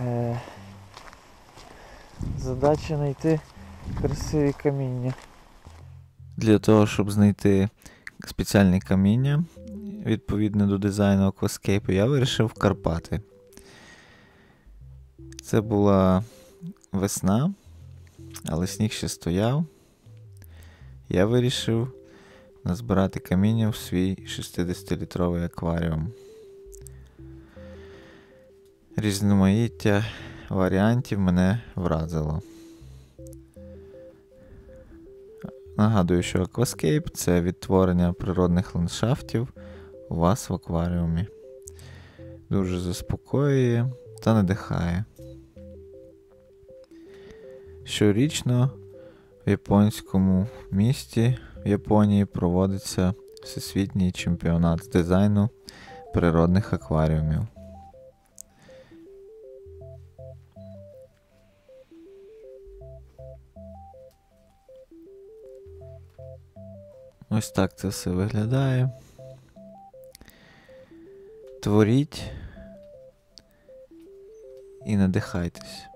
Е, задача знайти красиві каміння. Для того, щоб знайти спеціальне каміння, відповідно до дизайну Aquascape, я вирішив Карпати. Це була весна, але сніг ще стояв. Я вирішив назбирати каміння в свій 60-літровий акваріум. Різноманіття варіантів мене вразило. Нагадую, що Aquascape це відтворення природних ландшафтів у вас в акваріумі. Дуже заспокоює та надихає. Щорічно в японському місті в Японії проводиться всесвітній чемпіонат з дизайну природних акваріумів. Ось так це все виглядає. Творіть і надихайтесь.